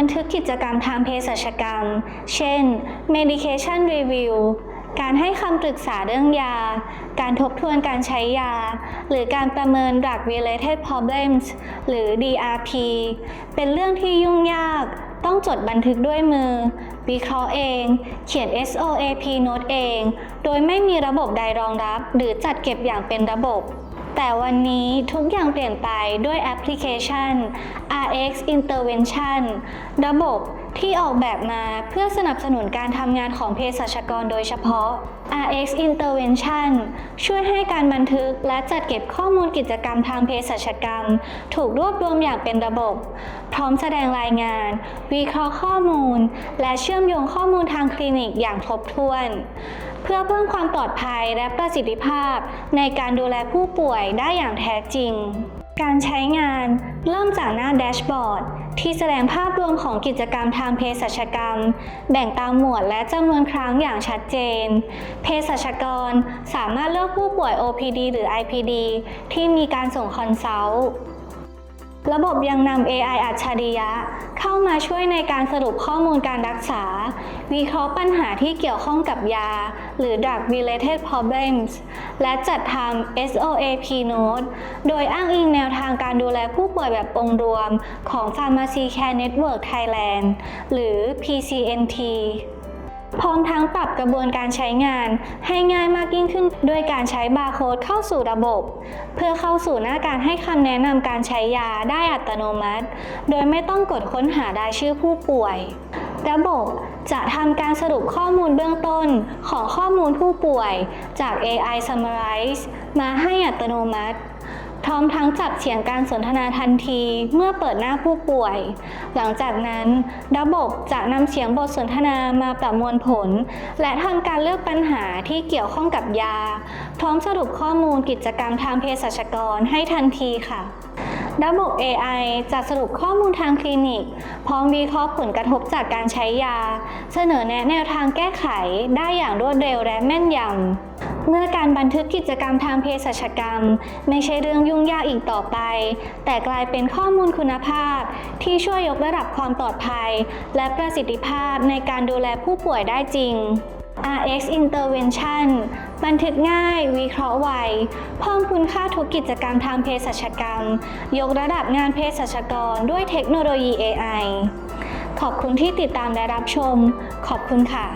ันทึกกิจกรรมทางเภสัชกรรม เช่น medication review การให้คำปรึกษาเรื่องยา การทบทวนการใช้ยา หรือการประเมิน drug related problems หรือ DRP เป็นเรื่องที่ยุ่งยาก ต้องจดบันทึกด้วยมือ วิเคราะห์เอง เขียน SOAP note เอง โดยไม่มีระบบใดรองรับ หรือจัดเก็บอย่างเป็นระบบ แต่วันนี้ทุกอย่างเปลี่ยนไปด้วยแอปพลิเคชัน RX Intervention ระบบ ที่ออกแบบมาเพื่อสนับสนุนการทำงานของเภสัชกรโดยเฉพาะ RX Intervention ช่วยให้การบันทึกและจัดเก็บข้อมูลกิจกรรมทางเภสัชกรรม ถูกรวบรวมอย่างเป็นระบบ พร้อมแสดงรายงาน วิเคราะห์ข้อมูล และเชื่อมโยงข้อมูลทางคลินิกอย่างครบถ้วน เพื่อเพิ่มความปลอดภัยและประสิทธิภาพ ในการดูแลผู้ป่วยได้อย่างแท้จริง การใช้งานเริ่มจากหน้าแดชบอร์ดที่แสดงภาพรวมของกิจกรรมทางเภสัชกรรม แบ่งตามหมวดและจำนวนครั้งอย่างชัดเจน เภสัชกรสามารถเลือกผู้ป่วย OPD หรือ IPD ที่มีการส่งคอนซัลท์ ระบบยังนำ AI อัจฉริยะ เข้ามาช่วยในการสรุปข้อมูลการรักษา วิเคราะห์ปัญหาที่เกี่ยวข้องกับยา หรือ drug related problems และจัดทำ SOAP note โดยอ้างอิงแนวทางการดูแลผู้ป่วยแบบองค์รวมของ Pharmacy Care Network Thailand หรือ PCNT พร้อมทั้งปรับกระบวนการใช้งานให้ง่ายมากยิ่งขึ้นด้วยการใช้บาร์โค้ดเข้าสู่ระบบ เพื่อเข้าสู่หน้าการให้คำแนะนำการใช้ยาได้อัตโนมัติ โดยไม่ต้องกดค้นหารายชื่อผู้ป่วย ระบบจะทำการสรุปข้อมูลเบื้องต้นของข้อมูลผู้ป่วยจาก AI Summarize มาให้อัตโนมัติ พร้อมทั้งจับเสียงการสนทนาทันทีเมื่อเปิดหน้าผู้ป่วย หลังจากนั้นระบบจะนำเสียงบทสนทนามาประมวลผล และทำการเลือกปัญหาที่เกี่ยวข้องกับยา พร้อมสรุปข้อมูลกิจกรรมทางเภสัชกรให้ทันทีค่ะระบบ AI จะสรุปข้อมูลทางคลินิก พร้อมวิเคราะห์ผลกระทบจากการใช้ยา เสนอแนะแนวทางแก้ไขได้อย่างรวดเร็วและแม่นยำ เมื่อการบันทึกกิจกรรมทางเภสัชกรรม ไม่ใช่เรื่องยุ่งยากอีกต่อไป แต่กลายเป็นข้อมูลคุณภาพ ที่ช่วยยกระดับความปลอดภัย และประสิทธิภาพในการดูแลผู้ป่วยได้จริง RX Intervention บันทึกง่าย วิเคราะห์ไว เพิ่มคุณค่าทุกกิจกรรมทางเภสัชกรรม ยกระดับงานเภสัชกรด้วยเทคโนโลยี AI ขอบคุณที่ติดตามและรับชม ขอบคุณค่ะ